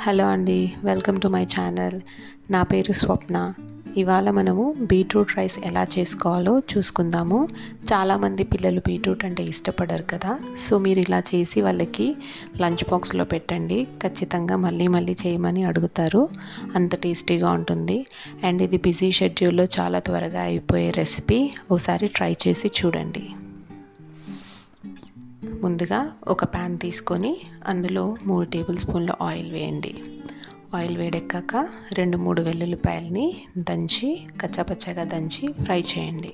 Hello అండి welcome to my channel. నా పేరు స్వప్న. ఇవాళ మనము బీట్రూట్ రైస్ ఎలా చేసుకోవాలో చూసుకుందాము. చాలామంది పిల్లలు బీట్రూట్ అంటే ఇష్టపడరు కదా. సో మీరు ఇలా చేసి వాళ్ళకి లంచ్ బాక్స్లో పెట్టండి. ఖచ్చితంగా మళ్ళీ మళ్ళీ చేయమని అడుగుతారు. అంత టేస్టీగా ఉంటుంది. అండ్ ఇది బిజీ షెడ్యూల్లో చాలా త్వరగా అయిపోయే రెసిపీ. ఒకసారి ట్రై చేసి చూడండి. ముందుగా ఒక ప్యాన్ తీసుకొని అందులో మూడు టేబుల్ స్పూన్ల ఆయిల్ వేయండి. ఆయిల్ వేడెక్కాక రెండు మూడు వెల్లుల్లిపాయలని దంచి కచ్చాపచ్చగా దంచి ఫ్రై చేయండి.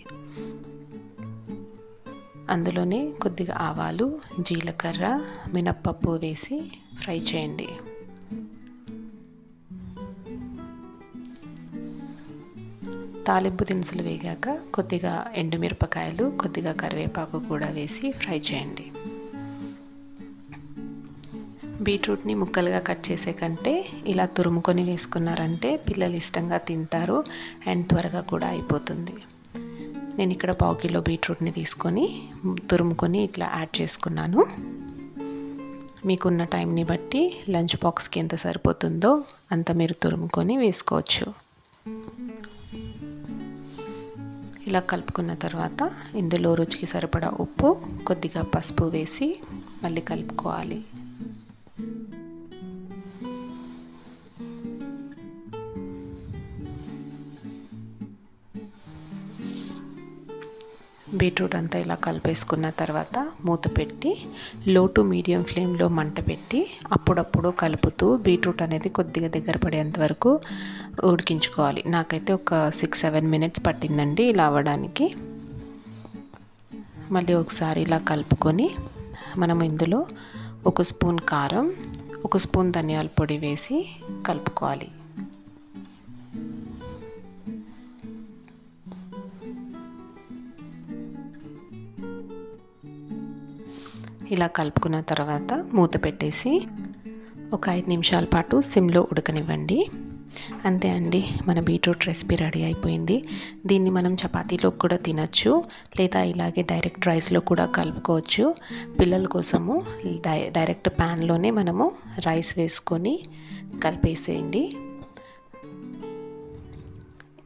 అందులోనే కొద్దిగా ఆవాలు జీలకర్ర మినప్పప్పు వేసి ఫ్రై చేయండి. తాలింపు దినుసులు వేగాక కొద్దిగా ఎండుమిరపకాయలు కొద్దిగా కరివేపాకు కూడా వేసి ఫ్రై చేయండి. బీట్రూట్ని ముక్కలుగా కట్ చేసే కంటే ఇలా తురుముకొని వేసుకున్నారంటే పిల్లలు ఇష్టంగా తింటారు అండ్ త్వరగా కూడా అయిపోతుంది. నేను ఇక్కడ పావు కిలో బీట్రూట్ని తీసుకొని తురుముకొని ఇట్లా యాడ్ చేసుకున్నాను. మీకున్న టైంని బట్టి లంచ్ బాక్స్కి ఎంత సరిపోతుందో అంత మీరు తురుముకొని వేసుకోవచ్చు. ఇలా కలుపుకున్న తర్వాత ఇందులో రుచికి సరిపడా ఉప్పు కొద్దిగా పసుపు వేసి మళ్ళీ కలుపుకోవాలి. బీట్రూట్ అంతా ఇలా కలిపేసుకున్న తర్వాత మూత పెట్టి లో టు మీడియం ఫ్లేమ్లో మంట పెట్టి అప్పుడప్పుడు కలుపుతూ బీట్రూట్ అనేది కొద్దిగా దగ్గర పడేంత వరకు ఉడికించుకోవాలి. నాకైతే ఒక సిక్స్ సెవెన్ మినిట్స్ పట్టిందండి ఇలా అవ్వడానికి. మళ్ళీ ఒకసారి ఇలా కలుపుకొని మనం ఇందులో ఒక స్పూన్ కారం ఒక స్పూన్ ధనియాల పొడి వేసి కలుపుకోవాలి. ఇలా కలుపుకున్న తర్వాత మూత పెట్టేసి ఒక ఐదు నిమిషాల పాటు సిమ్లో ఉడకనివ్వండి. అంతే అండి మన బీట్రూట్ రెసిపీ రెడీ అయిపోయింది. దీన్ని మనం చపాతీలో కూడా తినచ్చు లేదా ఇలాగే డైరెక్ట్ రైస్లో కూడా కలుపుకోవచ్చు. పిల్లల కోసము డైరెక్ట్ ప్యాన్లోనే మనము రైస్ వేసుకొని కలిపేసేయండి.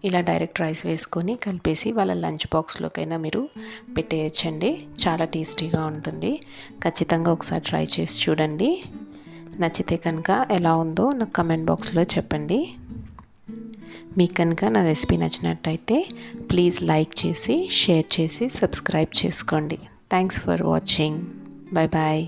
ఇలా డైరెక్ట్ రైస్ వేసుకొని కలిపేసి వాళ్ళ లంచ్ బాక్స్లోకైనా మీరు పెట్టేయచ్చండి. చాలా టేస్టీగా ఉంటుంది. ఖచ్చితంగా ఒకసారి ట్రై చేసి చూడండి. నచ్చితే కనుక ఎలా ఉందో నాకు కమెంట్ బాక్స్లో చెప్పండి. మీకు కనుక నా రెసిపీ నచ్చినట్టయితే ప్లీజ్ లైక్ చేసి షేర్ చేసి సబ్స్క్రైబ్ చేసుకోండి. Thanks for watching. Bye bye